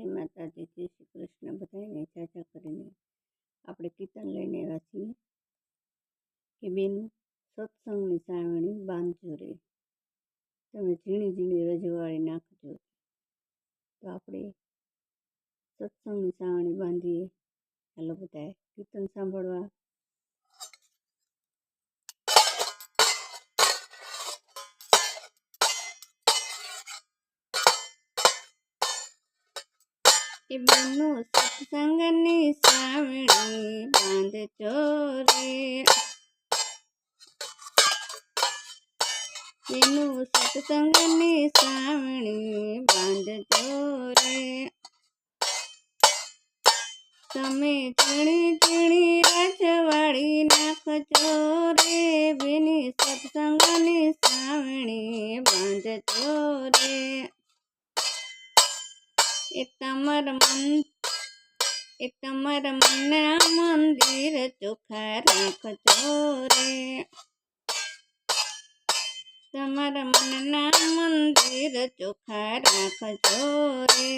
જય માતાજી, જય શ્રી કૃષ્ણ. બધાને ચાચા કરીને આપણે કીર્તન લઈને આવ્યા છીએ કે બેન, સત્સંગની સાવણી બાંધજો રે. તમે ઝીણી ઝીણી રજવાળી નાખજો. તો આપણે સત્સંગની સાવણી બાંધીએ. ચાલો બધાએ કીર્તન સાંભળવા એ બેનો સત્સંગની સાવણી બાંધજો રે બેનો સત્સંગની સાવણી બાંધજો રે તમે ચણી ચણી રજવાડી નાખજો રે. બેની સત્સંગની સાવણી બાંધજો રે એ તમારા મન, એ તમારા મનના મંદિર ચોખા રાખજો રે તમારા મનના મંદિર ચોખા રાખજો રે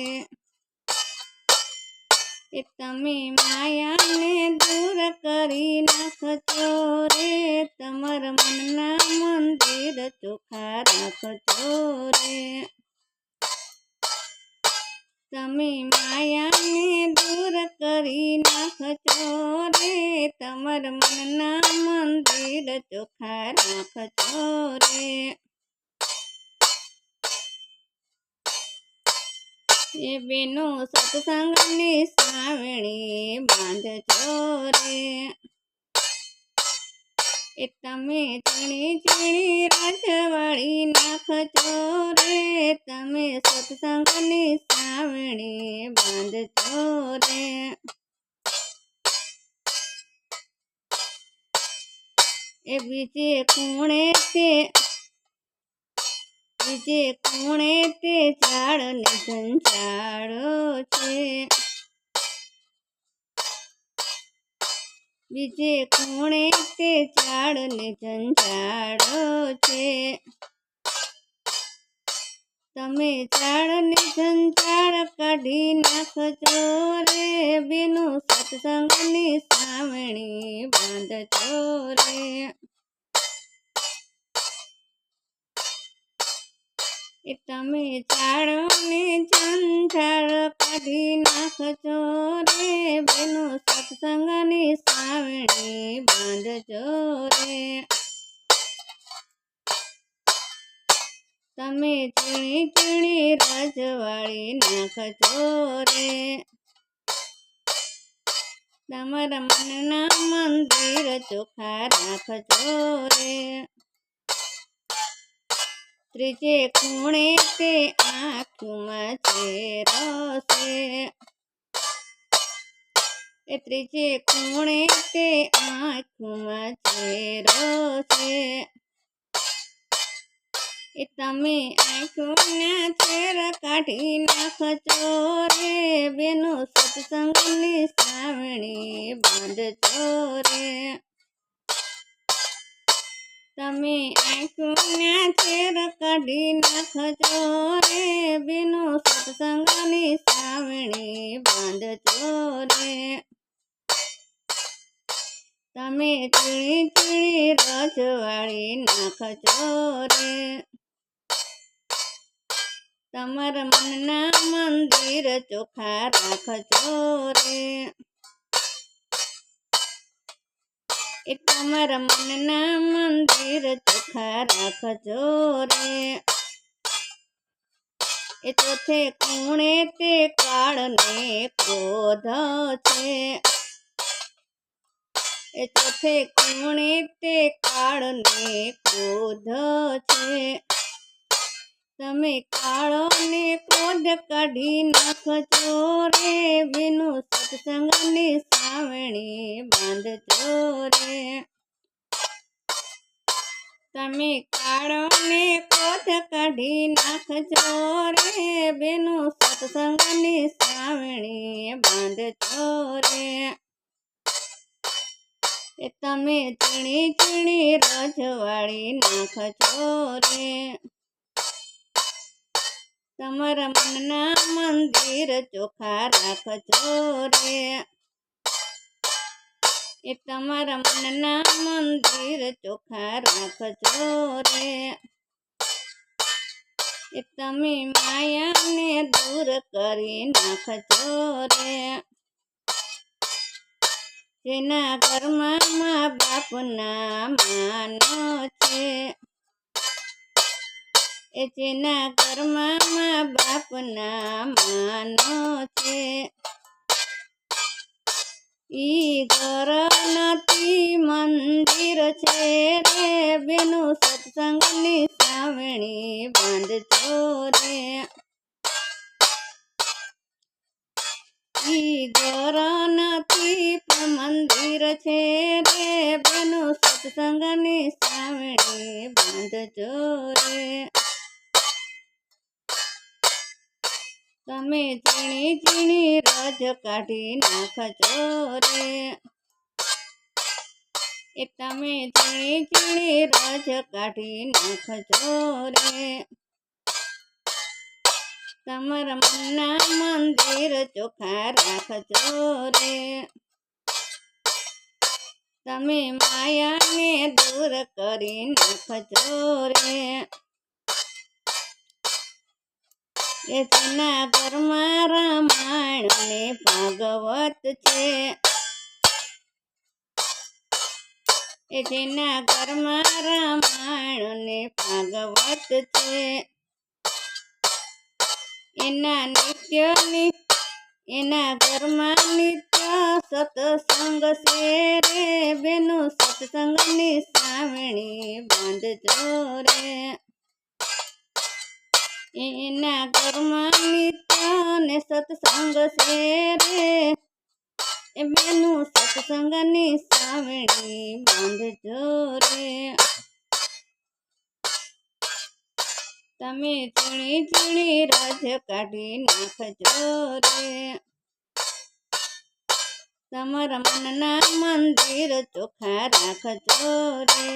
એ તમે માયાને દૂર કરી નાખજો રે. તમારા મનના મંદિર ચોખા રાખજો રે તમે માયાને દૂર કરી નાખજો રે. તમાર મનના મંદિર ચોખા રાખજો રે. એ બેનો સત્સંગની સાવણી બાંધજો રે. એ તમે ચીણી ચીણી રાજવાળી નાખજો રે, તમે સત્સંગની સાવણી બાંધજો રે. એ બીજે કોણે તે, બીજે કોણે તે ઝાડને ઝંઝાડો છે? બીજે કોણે તે ઝાડને ઝંઝાડો છે? તમે ઝાડને ઝંઝાડ કાઢી નાખજો રે, બેનું સત્સંગની સામણી બાંધજો રે. એ તમે ઝાડને ઝંઝાડ કાઢી નાખજો રે તમે ચીણી ચીણી રજવાળી નાખજો રે. તમારા મનના મંદિર ચોખા રાખજો રે. ત્રીજે ખૂણે તે આંખમાં ચેરો છે એ ત્રીજે ખૂણે તે આંખમાં ચેરો છે એ તમે આંખોના ચેર કાઢી નાખજો રે. બેનો સત્સંગની સાવણી બાંધજો રે. તમે આંખોના ચેર કાઢી નાખજો રે. બેનો સત્સંગની સાવણી બાંધજો રે. તમે ચીણી ચીણી રજવાળી નાખજો રે. તમારા મનના મંદિર ચોખા રાખજો રે. એ તમારા મનના મંદિર ચોખા રાખજો રે. એ ચોથે કુણે તે કાળને ક્રોધ છે એ ચોથે કુણે તે કાળને ક્રોધ છે તમે કાળો ને ક્રોધ કાઢી નાખજો રે બેનું સત્સંગની સાવણી બાંધજો રે. તમે કાળો ને ક્રોધ કાઢી નાખજો રે બેનું સત્સંગની સાવણી બાંધજો રે. એ તમે ચીણી ચીણી રજવાળી નાખજો રે. તમારા મનના મંદિર ચોખા રાખજો રે. એ તમારા મનના મંદિર ચોખા રાખજો રે. એ તમે માયાને દૂર કરી નાખજો રે. જેના ઘરમાં મા બાપના માનો છે. એ જેના ઘરમાં મા બાપના માનો છે. ઈ ઘર નથી મંદિર છે રે, બેનું સત્સંગની સાવણી બાંધજો રે. ઈ ઘર નથી મંદિર છે રે, બેનું સત્સંગની સાવણી બાંધજો રે. તમે ઝીણી ઝીણી રજ કાઢી નાખજો રે. એ તમે ઝીણી ઝીણી રજ કાઢી નાખજો રે. તમારા મનના મંદિર ચોખા રાખજો રે. તમે માયાને દૂર કરી નાખજો રે. એ જેના ઘરમાં રામાયણ ને ભાગવત છે. એ જેના ઘરમાં રામાયણ ને ભાગવત છે. એના નિત્યની એના ઘરમાં નિત્ય સત્સંગ છે રે. બેનું સત્સંગની સાવણી બાંધજો રે. એના ઘરમાં નિત્ય ને સત્સંગ છે રે એ બેનું સત્સંગની સાવણી બાંધજો રે તમે ચૂણી ચૂણી રાજ કાઢી નાખજો રે. તમારા મનના મંદિર ચોખા રાખજો રે.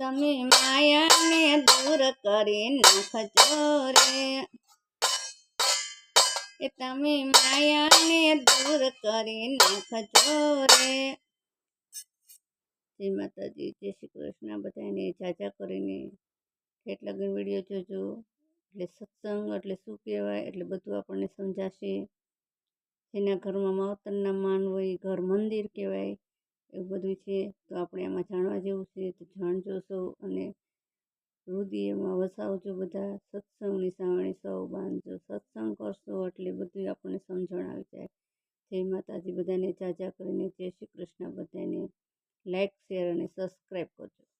તમે માયાને દૂર કરી નાખજો રે. એ તમે માયાને દૂર કરી નાખજો રે. જય માતાજી, જય શ્રી કૃષ્ણ. બધાને જાજા કરીને કેટલા ગણ વીડિયો જોજો. એટલે સત્સંગ, એટલે શું કહેવાય? એટલે બધું આપણને સમજાશે. જેના ઘરમાં માવતરના માન હોય, ઘર મંદિર કહેવાય. એવું બધું છે, તો આપણે એમાં જાણવા જેવું છે, તો જાણજો સૌ અને હૃદયમાં વસાવજો બધા, સત્સંગની સાવણી સૌ, બાંધજો. સત્સંગ કરશો એટલે બધું આપણને સમજણ આવી જાય. જય માતાજી, બધાને જાજા કરીને, જય શ્રી કૃષ્ણ બધાને. લાઈક, શેર અને સબસ્ક્રાઈબ કરજો.